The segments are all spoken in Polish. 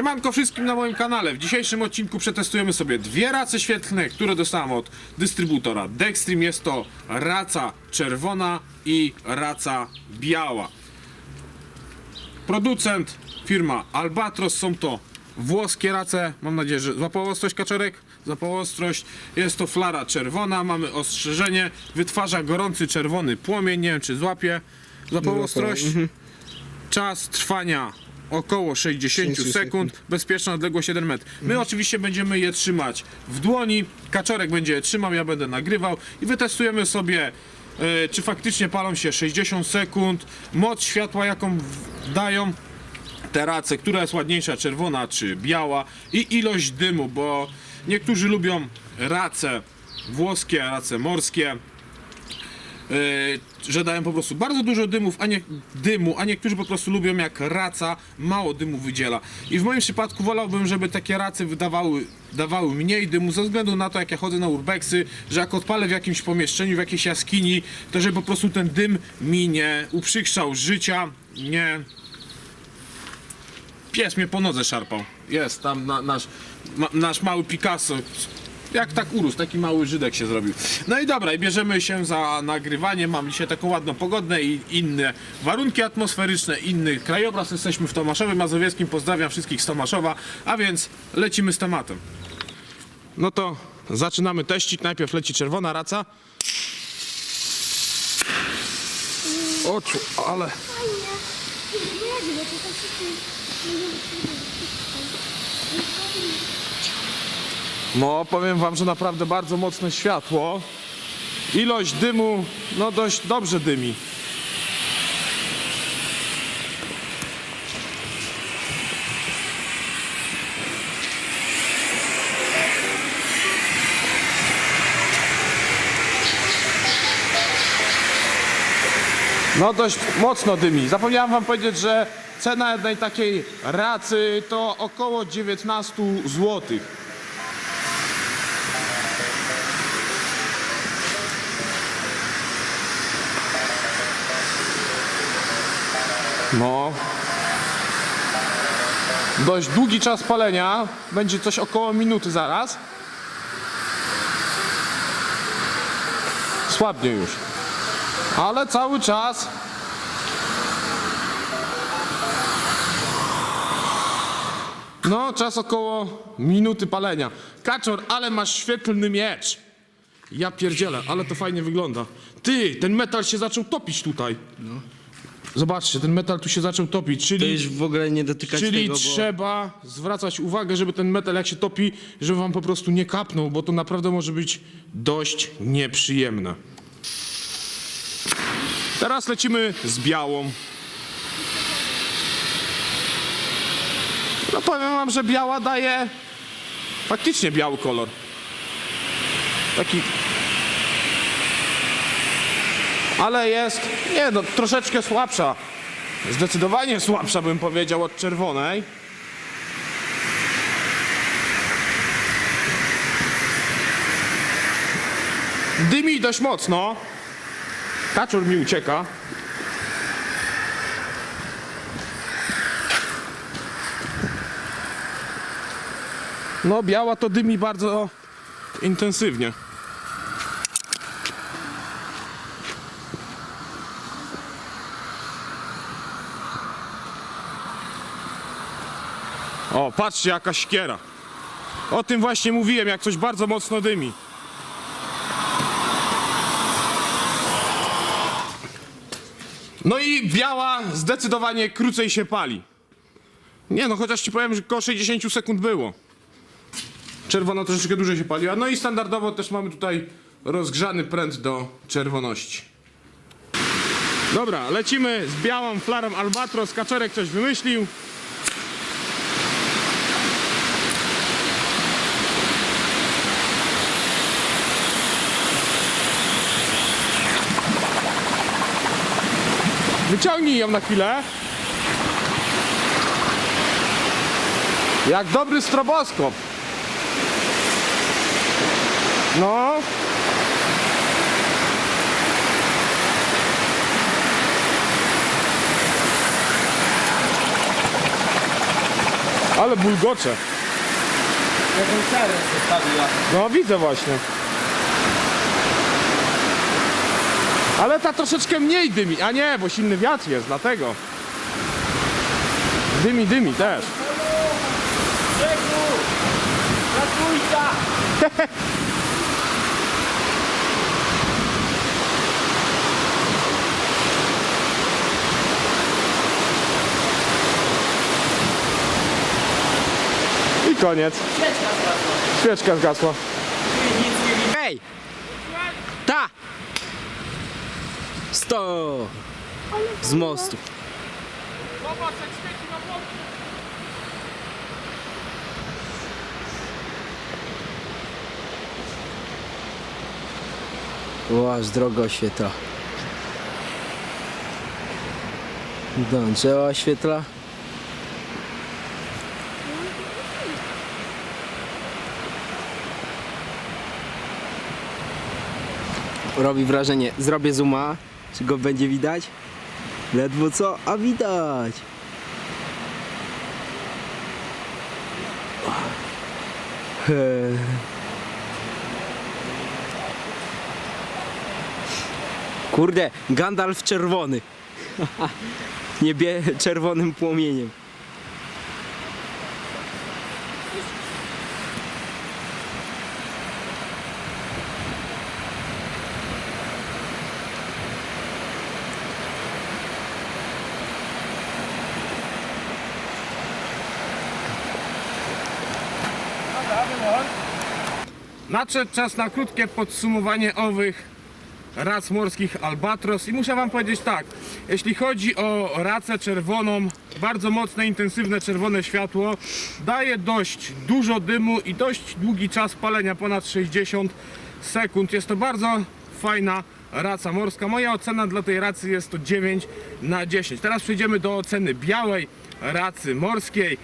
Siemanko wszystkim na moim kanale. W dzisiejszym odcinku przetestujemy sobie dwie race świetlne, które dostałem od dystrybutora Dextream. Jest to raca czerwona i raca biała. Producent firma Albatros. Są to włoskie race. Mam nadzieję, że złapał ostrość kaczorek. Złapał ostrość. Jest to flara czerwona. Mamy ostrzeżenie. Wytwarza gorący czerwony płomień. Nie wiem czy złapie. Złapał ostrość. Czas trwania około 60 60 sekund, bezpieczna odległość 1 metr. My oczywiście będziemy je trzymać w dłoni, kaczorek będzie je trzymał, ja będę nagrywał i wytestujemy sobie e, czy faktycznie palą się 60 sekund, moc światła jaką dają te race, która jest ładniejsza, czerwona czy biała i ilość dymu, bo niektórzy lubią race włoskie, race morskie, że dają po prostu bardzo dużo dymów, a nie, dymu, a niektórzy po prostu lubią jak raca mało dymu wydziela. I w moim przypadku wolałbym, żeby takie race wydawały dawały mniej dymu ze względu na to, jak ja chodzę na urbexy, że jak odpalę w jakimś pomieszczeniu, w jakiejś jaskini, to żeby po prostu ten dym mi nie uprzykrzał życia, nie... Pies mnie po nodze szarpał. Jest tam na, nasz, ma, nasz mały Picasso. Jak tak urósł, taki mały Żydek się zrobił. No i dobra, i bierzemy się za nagrywanie. Mam dzisiaj taką ładną pogodne i inne warunki atmosferyczne, inny krajobraz. Jesteśmy w Tomaszowie Mazowieckim. Pozdrawiam wszystkich z Tomaszowa, a więc lecimy z tematem. No to zaczynamy teścić. Najpierw leci czerwona raca. Oczu, ale... No, powiem wam, że naprawdę bardzo mocne światło. Ilość dymu, no dość dobrze dymi. No dość mocno dymi. Zapomniałem wam powiedzieć, że cena jednej takiej racy to około 19 złotych. No. Dość długi czas palenia. Będzie coś około minuty zaraz. Słabnie już. Ale cały czas. No, czas około minuty palenia. Kaczor, ale masz świetlny miecz. Ja pierdzielę, ale to fajnie wygląda. Ty, ten metal się zaczął topić tutaj. Zobaczcie, ten metal tu się zaczął topić, To czyli, już w ogóle nie dotykać czyli tego, bo trzeba zwracać uwagę, żeby ten metal jak się topi, żeby wam po prostu nie kapnął, bo to naprawdę może być dość nieprzyjemne. Teraz lecimy z białą. No powiem wam, że biała daje faktycznie biały kolor. Taki ale jest, nie no, troszeczkę słabsza. Zdecydowanie słabsza bym powiedział od czerwonej. Dymi dość mocno. Kaczor mi ucieka. No, biała to dymi bardzo intensywnie. O, patrzcie jaka ściera. O tym właśnie mówiłem, jak coś bardzo mocno dymi. No i biała zdecydowanie krócej się pali. Nie no, chociaż ci powiem, że około 60 sekund było. Czerwona troszeczkę dłużej się paliła. No i standardowo też mamy tutaj rozgrzany pręt do czerwoności. Dobra, lecimy z białą flarą Albatros. Kaczorek coś wymyślił. Wyciągnij ją na chwilę. Jak dobry stroboskop. No. Ale bulgocze. Jaką czarę zostawiła. No widzę właśnie. Ale ta troszeczkę mniej dymi. A nie, bo silny wiatr jest, dlatego. Dymi, dymi też. I koniec. Świeczka zgasła. Świeczka zgasła. Nic nie widzę. Hej! Ta! Sto! Z mostu. Zobacz, jak świeci na boku. Łaż drogo oświetla. Dążeła oświetla. Robi wrażenie. Zrobię zooma. Czy go będzie widać? Ledwo co, a widać. He. Kurde, Gandalf czerwony. Niebie czerwonym płomieniem. Nadszedł czas na krótkie podsumowanie owych rac morskich Albatros i muszę wam powiedzieć tak, jeśli chodzi o racę czerwoną, bardzo mocne, intensywne czerwone światło daje dość dużo dymu i dość długi czas palenia, ponad 60 sekund. Jest to bardzo fajna raca morska. Moja ocena dla tej racy jest to 9 na 10. Teraz przejdziemy do oceny białej racy morskiej.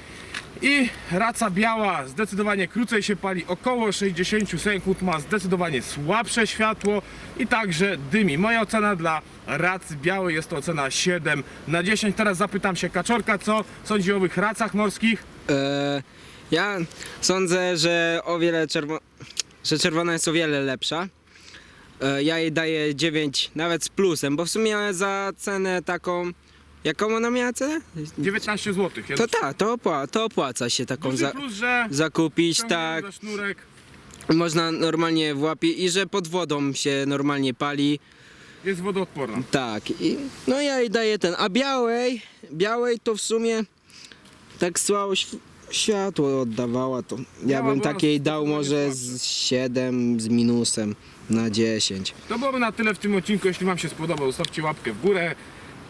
I raca biała zdecydowanie krócej się pali, około 60 sekund, ma zdecydowanie słabsze światło i także dymi. Moja ocena dla racy białej jest to ocena 7 na 10. Teraz zapytam się Kaczorka, co sądzi o owych racach morskich? E, ja sądzę, że o wiele czerwo... że czerwona jest o wiele lepsza. E, ja jej daję 9 nawet z plusem, bo w sumie za cenę taką. Jaką ona miała cenę? 19 zł. To tak, to, opła- to opłaca się taką za, plus, że zakupić, tak. za sznurek. Można normalnie w łapie i że pod wodą się normalnie pali. Jest wodoodporna. Tak. I, no ja jej daję ten. A białej, białej to w sumie tak słało św- światło oddawała to. Ja Biała bym była takiej dał zdecydowanie może z 7 z minusem na 10. To byłoby na tyle w tym odcinku. Jeśli Wam się spodobał, zostawcie łapkę w górę.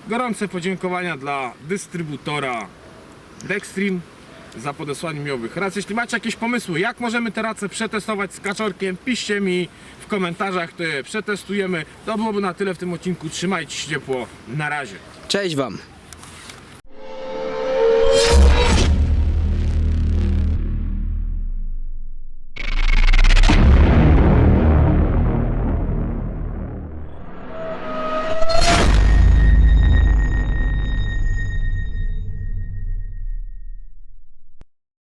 Gorące podziękowania dla dystrybutora Dextream za podesłanie mi owych rac. Jeśli macie jakieś pomysły, jak możemy te race przetestować z kaczorkiem, piszcie mi w komentarzach, to je przetestujemy. To byłoby na tyle w tym odcinku. Trzymajcie się ciepło. Na razie. Cześć Wam!